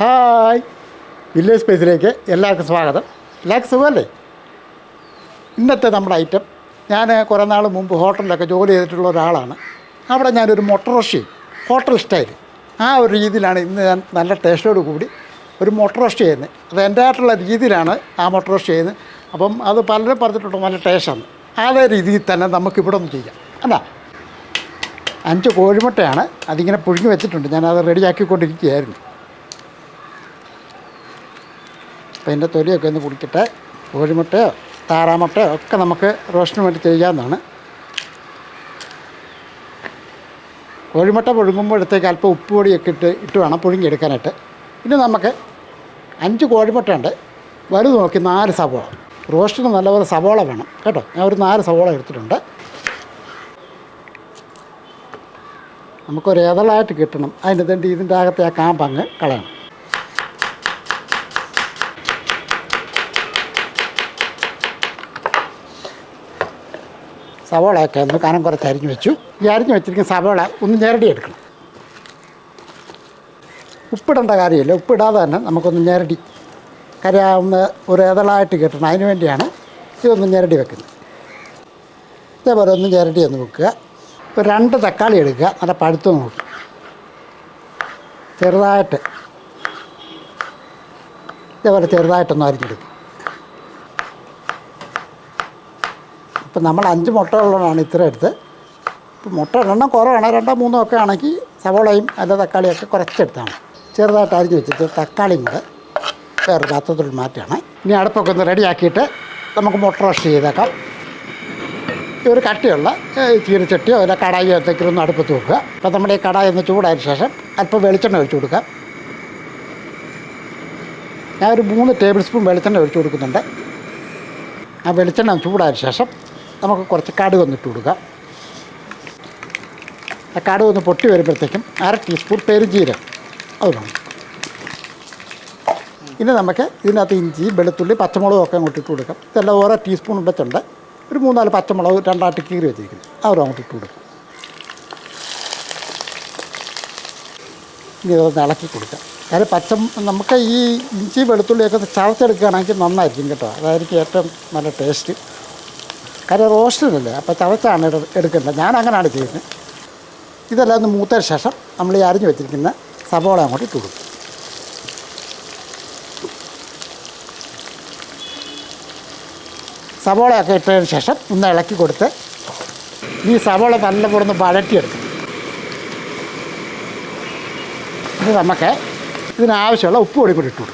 Hi. Village സ്പേസിലേക്ക് എല്ലാവർക്കും സ്വാഗതം. എല്ലാവർക്കും സുഖമല്ലേ? ഇന്നത്തെ നമ്മുടെ ഐറ്റം ഞാൻ കുറേ നാൾ മുമ്പ് ഹോട്ടലിലൊക്കെ ജോലി ചെയ്തിട്ടുള്ള ഒരാളാണ്. അവിടെ ഞാനൊരു മൊട്ടറോഷി ഹോട്ടൽ സ്റ്റൈൽ ആ ഒരു രീതിയിലാണ് ഇന്ന് ഞാൻ നല്ല ടേസ്റ്റോട് കൂടി ഒരു മൊട്ടറോസ്റ്റ് ചെയ്യുന്നത്. അത് എന്റെ ആയിട്ടുള്ള രീതിയിലാണ് ആ മൊട്ടറോസ്റ്റ് ചെയ്യുന്നത്. അപ്പം അത് പലരും പറഞ്ഞിട്ടുണ്ട് നല്ല ടേസ്റ്റാണ് അതേ രീതിയിൽ തന്നെ നമുക്കിവിടെ ഒന്ന് ചെയ്യാം. അല്ല അഞ്ച് കോഴിമുട്ടയാണ്. അതിങ്ങനെ പുഴുങ്ങി വെച്ചിട്ടുണ്ട്. ഞാനത് റെഡിയാക്കിക്കൊണ്ടിരിക്കുകയായിരുന്നു. അപ്പോൾ അതിന്റെ തൊലിയൊക്കെ ഒന്ന് കുടിക്കട്ടെ കോഴിമുട്ടയോ താറാമുട്ടയോ ഒക്കെ നമുക്ക് റോഷന് വേണ്ടി ചെയ്യാവുന്നതാണ് കോഴിമുട്ട പുഴുങ്ങുമ്പോഴത്തേക്ക് അല്പം ഉപ്പ് പൊടിയൊക്കെ ഇട്ട് ഇട്ട് വേണം പുഴുങ്ങിയെടുക്കാനായിട്ട്. ഇനി നമുക്ക് അഞ്ച് കോഴിമുട്ടയുണ്ട്. വലുത് നോക്കി നാല് സവോള. റോസ്റ്റിന് നല്ലപോലെ സവോള വേണം. കേട്ടോ? ഞാൻ ഒരു നാല് സവോള എടുത്തിട്ടുണ്ട്. നമുക്കൊരു ഏതളായിട്ട് കിട്ടണം. അതിന്റെ ഇതിന്റെ അകത്തെ ആ കാമ്പങ്ങ് കളയണം. സവോളയൊക്കെ ഒന്ന് കനം കുറച്ച് അരിഞ്ഞ് വെച്ചു. ഈ അരിഞ്ഞ് വെച്ചിരിക്കുന്ന സവോള ഒന്ന് ഞെരടി എടുക്കണം ഉപ്പിടേണ്ട കാര്യമില്ല. ഉപ്പിടാതെ തന്നെ നമുക്കൊന്ന് ഞെരടി. കരയാവുന്ന ഒരു ഏതളായിട്ട് കിട്ടണം. അതിന് വേണ്ടിയാണ് ഇതൊന്ന് ഞെരടി വെക്കുന്നത്. ഇതേപോലെ ഒന്ന് ഞെരടി ഒന്ന് വെക്കുക. ഒരു രണ്ട് തക്കാളി എടുക്കുക. നല്ല പഴുത്ത് നോക്കുക. ചെറുതായിട്ട്. ഇതേപോലെ ചെറുതായിട്ടൊന്ന് അരിഞ്ഞെടുക്കുക. ഇപ്പം നമ്മൾ അഞ്ച് മുട്ട ഉള്ളതാണ് ഇത്ര എടുത്ത്. ഇപ്പം മുട്ട എണ്ണം കുറവാണ്. രണ്ടോ മൂന്നോ ഒക്കെ ആണെങ്കിൽ സവോളയും അല്ല തക്കാളിയൊക്കെ കുറച്ചെടുത്താണ്. ചെറുതായിട്ട് അരിഞ്ഞ് വെച്ചിട്ട് തക്കാളിയും കൂടെ വേറെ പാത്രത്തിൽ മാറ്റുകയാണ്. ഇനി അടുപ്പൊക്കെ ഒന്ന് റെഡിയാക്കിയിട്ട് നമുക്ക് മുട്ട റോസ്റ്റ് ചെയ്തേക്കാം. ഒരു കട്ടിയുള്ള ചീരച്ചട്ടിയോ അല്ല കടായിയോ എന്തെങ്കിലും ഒന്ന് അടുപ്പത്ത് വെക്കുക. അപ്പോൾ നമ്മുടെ ഈ കടായി ഒന്ന് ചൂടായ ശേഷം അല്പം വെളിച്ചെണ്ണ ഒഴിച്ചു കൊടുക്കുക ഞാൻ ഒരു മൂന്ന് ടേബിൾ സ്പൂൺ വെളിച്ചെണ്ണ ഒഴിച്ചു കൊടുക്കുന്നുണ്ട്. ആ വെളിച്ചെണ്ണ ചൂടായ ശേഷം നമുക്ക് കുറച്ച് കടുക് ഒന്നിട്ട് കൊടുക്കുക കൊടുക്കാം. ആ കടുക് ഒന്ന് പൊട്ടി വരുമ്പോഴത്തേക്കും അര ടീസ്പൂൺ പെരുജീരകം. അത് വേണം. ഇനി നമുക്ക് ഇതിനകത്ത് ഇഞ്ചി വെളുത്തുള്ളി പച്ചമുളകും ഒക്കെ അങ്ങോട്ട് ഇട്ട് കൊടുക്കാം. ഇതെല്ലാം ഓരോ ടീസ്പൂൺ വെച്ചുണ്ട് ഒരു മൂന്നാൽ പച്ചമുളക് രണ്ടായിട്ട് കീറി വെച്ചിരിക്കുന്നു. അവരും അങ്ങോട്ട് ഇട്ട് കൊടുക്കാം. ഇനി ഇതൊന്ന് ഇളക്കി കൊടുക്കാം. കാര്യം പച്ച നമുക്ക് ഈ ഇഞ്ചി വെളുത്തുള്ളിയൊക്കെ ചതച്ചെടുക്കുകയാണെങ്കിൽ നന്നായിരിക്കും കേട്ടോ. അതായിരിക്കും ഏറ്റവും നല്ല ടേസ്റ്റ് കാര്യം റോസ്റ്റിനല്ലേ അപ്പോൾ ചതച്ചാണ് എടു- എടുക്കേണ്ടത്. ഞാൻ അങ്ങനെയാണ് ചെയ്യുന്നത് ഇതെല്ലാം ഒന്ന് മൂത്തതിന് ശേഷം നമ്മൾ ഈ അരിഞ്ഞു വെച്ചിരിക്കുന്ന സവോള അങ്ങോട്ട് ഇട്ട് കൊടുക്കും. സവോളയൊക്കെ ഇട്ടതിന് ശേഷം ഒന്ന് ഇളക്കി കൊടുത്ത് ഈ സവോള നല്ലപോലെ ഒന്ന് വഴറ്റിയെടുക്കും ഇത് നമുക്ക് ഇതിനാവശ്യമുള്ള ഉപ്പ് പൊടി കൂടി ഇട്ട്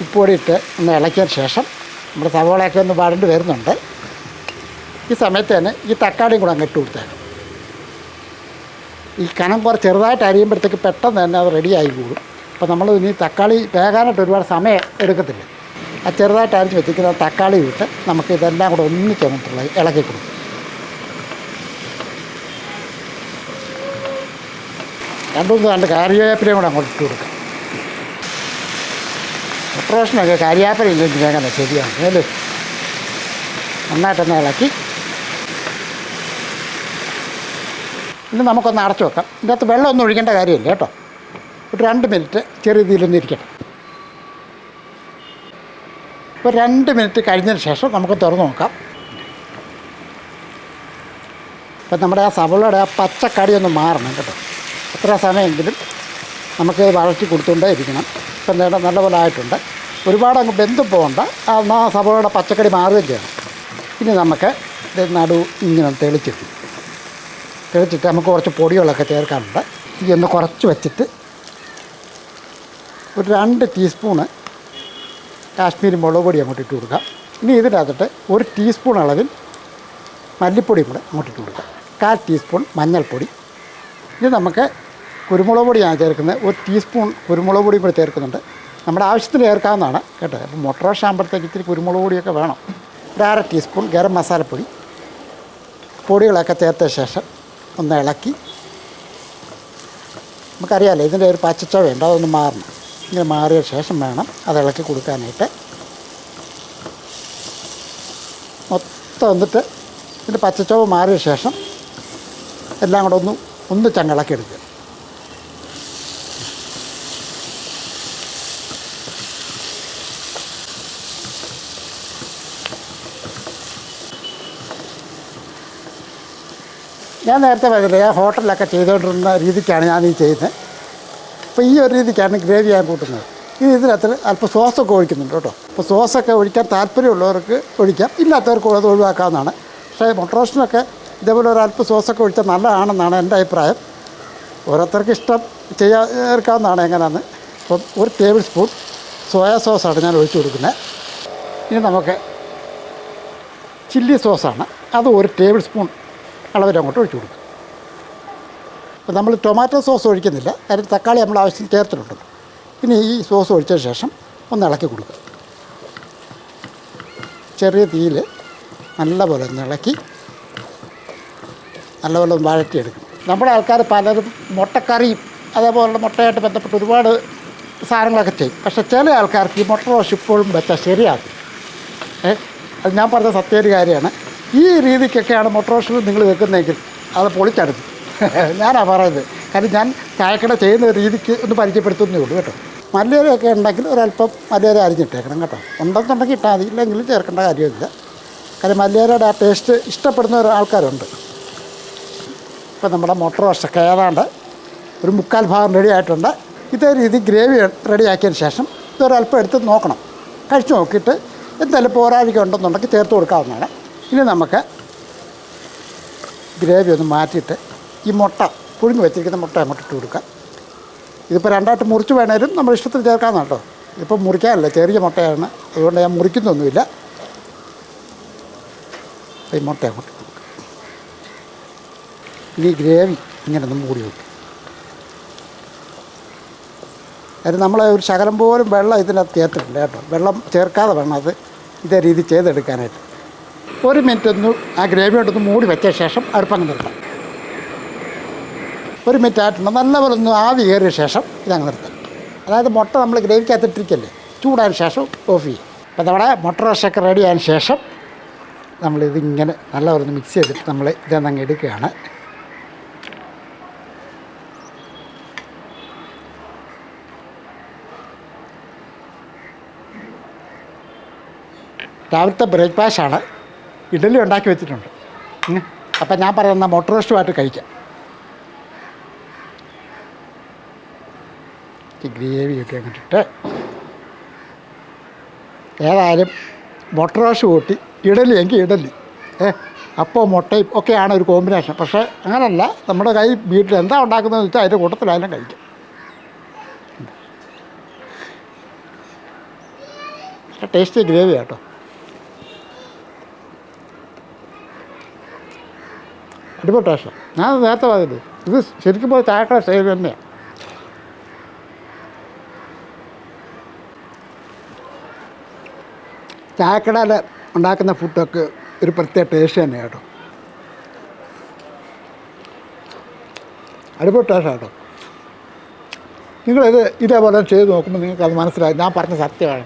കൊടുക്കും ആ, ഉപ്പ് പൊടി ഇട്ട് ഒന്ന് ഇളക്കിയതിന് ശേഷം നമ്മുടെ സവോളയൊക്കെ ഒന്ന് പാടേണ്ടി വരുന്നുണ്ട്. ഈ സമയത്ത് തന്നെ ഈ തക്കാളിയും കൂടെ അങ്ങ് ഇട്ട് കൊടുത്തേക്കും. ഈ കനം കുറച്ച് ചെറുതായിട്ട് അരിയുമ്പോഴത്തേക്ക് പെട്ടെന്ന് തന്നെ അത് റെഡിയായി കൂടും. അപ്പോൾ നമ്മൾ ഇനി തക്കാളി വേകാനായിട്ട് ഒരുപാട് സമയം എടുക്കത്തില്ല. ആ ചെറുതായിട്ട് അരിഞ്ഞ് വെച്ചിരിക്കുന്ന തക്കാളി ഇട്ട് നമുക്ക് ഇതെല്ലാം കൂടെ ഒന്നിച്ച് അങ്ങോട്ടുള്ള ഇളക്കി കൊടുക്കും. രണ്ടു മൂന്ന് രണ്ട് കറിവേപ്പിലയും കൂടെ അങ്ങോട്ട് ഇട്ട് കൊടുക്കാം. ഓപ്പറേഷനൊക്കെ കരിയാപ്പില ഇല്ലെങ്കിൽ എങ്ങനെ ശരിയാണ് അല്ലേ നന്നായിട്ടൊന്ന് ഇളക്കി. ഇനി നമുക്കൊന്ന് അടച്ചു വെക്കാം. ഇതിന്റെ അകത്ത് വെള്ളമൊന്നും ഒഴിക്കേണ്ട കാര്യമില്ല കേട്ടോ. ഒരു രണ്ട് മിനിറ്റ് ചെറിയ രീതിയിലൊന്നും ഇരിക്കട്ടെ. ഇപ്പോൾ രണ്ട് മിനിറ്റ് കഴിഞ്ഞതിന് ശേഷം നമുക്ക് തുറന്ന് നോക്കാം. ഇപ്പം നമ്മുടെ ആ സവളയുടെ ആ പച്ചക്കടി ഒന്ന് മാറണം കേട്ടോ. എത്ര സമയമെങ്കിലും നമുക്ക് വളർത്തി കൊടുത്തുകൊണ്ടേ ഇരിക്കണം. ഇപ്പം നേടെ നല്ലപോലെ ആയിട്ടുണ്ട്. ഒരുപാട് അങ്ങ് ബന്ധം പോകണ്ട. ആ ആ സവളയുടെ പച്ചക്കടി മാറുകയും ചെയ്യണം. ഇനി നമുക്ക് നടു ഇങ്ങനെ തെളിച്ചിട്ട് തെളിച്ചിട്ട് നമുക്ക് കുറച്ച് പൊടികളൊക്കെ ചേർക്കാനുണ്ട്. ഈ ഒന്ന് കുറച്ച് വെച്ചിട്ട് ഒരു രണ്ട് ടീസ്പൂണ് കാശ്മീരി മുളക് പൊടി അങ്ങോട്ട് ഇട്ട് കൊടുക്കുക ഇനി ഇതിനകത്തിട്ട് ഒരു ടീസ്പൂൺ അളവിൽ മല്ലിപ്പൊടി കൂടെ അങ്ങോട്ട് ഇട്ട് കൊടുക്കുക കാൽ ടീസ്പൂൺ മഞ്ഞൾപ്പൊടി. ഇനി നമുക്ക് കുരുമുളക് പൊടിയാണ് ചേർക്കുന്നത്. ഒരു ടീസ്പൂൺ കുരുമുളക് പൊടിയും കൂടി ചേർക്കുന്നുണ്ട്. നമ്മുടെ ആവശ്യത്തിന് ചേർക്കാവുന്നതാണ് കേട്ടോ. അപ്പോൾ മുട്ട റോഷ ആകുമ്പോഴത്തേക്ക് ഇത്തിരി കുരുമുളക് പൊടിയൊക്കെ വേണം. ഒരു അര ടീസ്പൂൺ ഗരം മസാലപ്പൊടി. പൊടികളൊക്കെ ചേർത്ത ശേഷം ഒന്ന് ഇളക്കി. നമുക്കറിയാമല്ലോ ഇതിന്റെ ഒരു പച്ചച്ചവയുണ്ട് അതൊന്ന് മാറണം. ഇങ്ങനെ മാറിയ ശേഷം വേണം അത് ഇളക്കി കൊടുക്കാനായിട്ട്. മൊത്തം വന്നിട്ട് ഇതിന്റെ പച്ചച്ചവ് മാറിയ ശേഷം എല്ലാം കൂടെ ഒന്ന് ഒന്ന് ചങ്ങിളക്കി എടുക്കുക. ഞാൻ നേരത്തെ പറഞ്ഞില്ലേ ഞാൻ ഹോട്ടലിലൊക്കെ ചെയ്തുകൊണ്ടിരുന്ന രീതിക്കാണ് ഞാൻ ഈ ചെയ്യുന്നത്. അപ്പോൾ ഈ ഒരു രീതിക്കാണ് ഗ്രേവി ഞാൻ കൂട്ടുന്നത്. ഇത് ഇതിനകത്ത് അല്പം സോസൊക്കെ ഒഴിക്കുന്നുണ്ട് കേട്ടോ. അപ്പോൾ സോസൊക്കെ ഒഴിക്കാൻ താല്പര്യമുള്ളവർക്ക് ഒഴിക്കാം ഇല്ലാത്തവർക്ക് അത് ഒഴിവാക്കാവുന്നതാണ്. പക്ഷേ മൊട്ടറോഷനൊക്കെ ഇതേപോലെ ഒരു അല്പം സോസൊക്കെ ഒഴിച്ചാൽ നല്ലതാണെന്നാണ് എന്റെ അഭിപ്രായം. ഓരോരുത്തർക്ക് ഇഷ്ടം ചെയ്യാൻ ചേർക്കാവുന്നതാണ് എങ്ങനെയാണെന്ന് അപ്പം ഒരു ടേബിൾ സ്പൂൺ സോയാ സോസാണ് ഞാൻ ഒഴിച്ചു കൊടുക്കുന്നത്. ഇനി നമുക്ക് ചില്ലി സോസാണ്. അത് ഒരു ടേബിൾ സ്പൂൺ അളവിൽ അങ്ങോട്ട് ഒഴിച്ചു കൊടുക്കും. അപ്പോൾ നമ്മൾ ടൊമാറ്റോ സോസ് ഒഴിക്കുന്നില്ല. അതിന് തക്കാളി നമ്മൾ ആവശ്യത്തിന് ചേർത്തിട്ടുണ്ട്. ഇനി ഈ സോസ് ഒഴിച്ച ശേഷം ഒന്ന് ഇളക്കി കൊടുക്കുക. ചെറിയ തീയിൽ നല്ലപോലെ ഒന്ന് ഇളക്കി നല്ലപോലെ ഒന്ന് വഴറ്റിയെടുക്കും. നമ്മുടെ ആൾക്കാർ പലരും മുട്ടക്കറിയും അതേപോലെ മുട്ടയായിട്ട് ബന്ധപ്പെട്ട് ഒരുപാട് സാധനങ്ങളൊക്കെ ചെയ്യും. പക്ഷേ ചില ആൾക്കാർക്ക് ഈ മുട്ട റോസ് ഇപ്പോഴും വെച്ചാൽ ശരിയാകും. ഏ? അത് ഞാൻ പറഞ്ഞ സത്യ ഒരു കാര്യമാണ്. ഈ രീതിക്കൊക്കെയാണ് മുട്ട റോസ്റ്റ് നിങ്ങൾ വെക്കുന്നതെങ്കിൽ അത് പൊളിച്ചടുത്ത് ഞാനാ പറയുന്നത്. കാരണം ഞാൻ ചായക്കട ചെയ്യുന്ന രീതിക്ക് ഒന്ന് പരിചയപ്പെടുത്തുന്നേ ഉള്ളൂ കേട്ടോ. മല്ലിയിലയൊക്കെ ഉണ്ടെങ്കിൽ ഒരല്പം മല്ലിയില അരിഞ്ഞിട്ടേക്കണം കേട്ടോ. ഉണ്ടെന്നുണ്ടെങ്കിൽ ഇട്ടാൽ മതി. ഇല്ലെങ്കിലും ചേർക്കേണ്ട കാര്യമില്ല. കാരണം മല്ലിയിലയുടെ ആ ടേസ്റ്റ് ഇഷ്ടപ്പെടുന്ന ഒരു ആൾക്കാരുണ്ട്. ഇപ്പം നമ്മുടെ മൊട്ടർ റോസ്റ്റൊക്കെ ഏതാണ്ട് ഒരു മുക്കാൽ ഭാഗം റെഡി ആയിട്ടുണ്ട്. ഇതേ രീതി ഗ്രേവി റെഡി റെഡിയാക്കിയതിന് ശേഷം ഇതൊരല്പം എടുത്ത് നോക്കണം. കഴിച്ചു നോക്കിയിട്ട് എന്തായാലും പോരാഴിക ഉണ്ടെന്നുണ്ടെങ്കിൽ ചേർത്ത് കൊടുക്കാവുന്നതാണ്. ഇനി നമുക്ക് ഗ്രേവി ഒന്ന് മാറ്റിയിട്ട് ഈ മുട്ട പുഴുങ്ങി വെച്ചിരിക്കുന്ന മുട്ട അങ്ങോട്ട് ഇട്ട് കൊടുക്കാം. ഇതിപ്പോൾ രണ്ടായിട്ട് മുറിച്ച് വേണേലും നമ്മൾ ഇഷ്ടത്തിൽ ചേർക്കാമെന്ന് കേട്ടോ ഇതിപ്പോൾ മുറിക്കാനല്ല ചെറിയ മുട്ടയാണ്. അതുകൊണ്ട് ഞാൻ മുറിക്കുന്നൊന്നുമില്ല. ഈ മുട്ട അങ്ങോട്ട് ഇനി ഗ്രേവി ഇങ്ങനെ ഒന്ന് മൂടി വെക്കും. അത് നമ്മൾ ഒരു ശകലം പോലും വെള്ളം ഇതിനകത്ത് ചേർത്തിട്ടുണ്ട് കേട്ടോ. വെള്ളം ചേർക്കാതെ വേണം അത് ഇതേ രീതി ചെയ്തെടുക്കാനായിട്ട്. ഒരു മിനിറ്റ് ഒന്ന് ആ ഗ്രേവി കൊണ്ടൊന്ന് മൂടി വെച്ച ശേഷം അടുപ്പങ്ങ് നിർത്താം. ഒരു മിനിറ്റ് ആയിട്ടുണ്ട്. നല്ലപോലെ ഒന്ന് ആവി കയറിയ ശേഷം ഇതങ്ങ് നിർത്താം. അതായത് മുട്ട നമ്മൾ ഗ്രേവിക്കകത്തിട്ടിരിക്കല്ലേ ചൂടായ ശേഷം ഓഫ് ചെയ്യും. അപ്പോൾ നമ്മുടെ മുട്ട റോസ്റ്റൊക്കെ റെഡി ആയതിനു ശേഷം നമ്മളിതിങ്ങനെ നല്ലപോലെ ഒന്ന് മിക്സ് ചെയ്തിട്ട് നമ്മൾ ഇതെന്നങ്ങ് എടുക്കുകയാണ്. രാവിലത്തെ ബ്രേക്ക്ഫാസ്റ്റാണ് ഇഡലി ഉണ്ടാക്കി വെച്ചിട്ടുണ്ട്. അപ്പം ഞാൻ പറയുന്ന മോട്ടർ റോസ്റ്റുമായിട്ട് കഴിക്കാം. ഗ്രേവിയൊക്കെ അങ്ങോട്ടിട്ട് ഏതായാലും മുട്ട റോസ്റ്റ് കൂട്ടി ഇഡലി എങ്കിൽ ഇഡലി ഏ അപ്പോൾ മുട്ടയും ഒക്കെയാണ് ഒരു കോമ്പിനേഷൻ പക്ഷേ അങ്ങനല്ല. നമ്മുടെ കൈ വീട്ടിൽ എന്താ ഉണ്ടാക്കുന്നതെന്ന് വെച്ചാൽ അതിന്റെ കൂട്ടത്തിലായാലും കഴിക്കാം. ടേസ്റ്റി ഗ്രേവി കേട്ടോ ടേസ്റ്റ് ഞാൻ നേരത്തെ പറഞ്ഞത് ഇത് ശരിക്കും പോയി താഴെ സ്റ്റൈൽ തന്നെയാണ് ചായക്കടയിൽ ഉണ്ടാക്കുന്ന ഫുഡൊക്കെ ഒരു പ്രത്യേക ടേസ്റ്റ് തന്നെയാണ് കേട്ടോ. അടിപൊളി ടേസ്റ്റ് കേട്ടോ നിങ്ങളിത് ഇതേപോലെ ചെയ്ത് നോക്കുമ്പോൾ നിങ്ങൾക്ക് അത് മനസ്സിലായി. ഞാൻ പറഞ്ഞ സത്യമാണ്.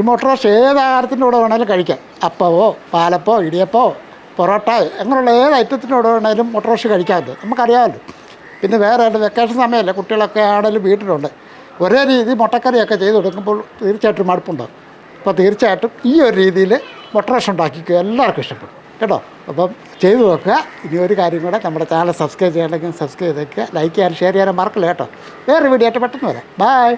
ഈ മുട്ട ഏത് ആഹാരത്തിന്റെ കൂടെ വേണേലും കഴിക്കാം. അപ്പവോ പാലപ്പോ ഇടിയപ്പോ പൊറോട്ട അങ്ങനെയുള്ള ഏത് ഐറ്റത്തിന്റെ കൂടെ വേണേലും മുട്ട കഴിക്കാറുണ്ട് നമുക്കറിയാമല്ലോ. പിന്നെ വേറെ വെക്കേഷൻ സമയമല്ലേ കുട്ടികളൊക്കെ ആണെങ്കിലും വീട്ടിലുണ്ട്. ഒരേ രീതി മുട്ടക്കറിയൊക്കെ ചെയ്ത് കൊടുക്കുമ്പോൾ തീർച്ചയായിട്ടും മടുപ്പുണ്ടാകും അപ്പോൾ തീർച്ചയായിട്ടും ഈ ഒരു രീതിയിൽ മുട്ട റോസ്റ്റ് ഉണ്ടാക്കിക്കുക എല്ലാവർക്കും ഇഷ്ടപ്പെടും. കേട്ടോ? അപ്പം ചെയ്തു നോക്കുക. ഇനി ഒരു കാര്യം കൂടെ നമ്മുടെ ചാനൽ സബ്സ്ക്രൈബ് ചെയ്യണമെങ്കിൽ സബ്സ്ക്രൈബ് ചെയ്തേക്കുക. ലൈക്ക് ചെയ്യാനും ഷെയർ ചെയ്യാനും മറക്കില്ല കേട്ടോ? വേറെ വീഡിയോ ആയിട്ട് പെട്ടെന്ന് വരാം. ബൈ.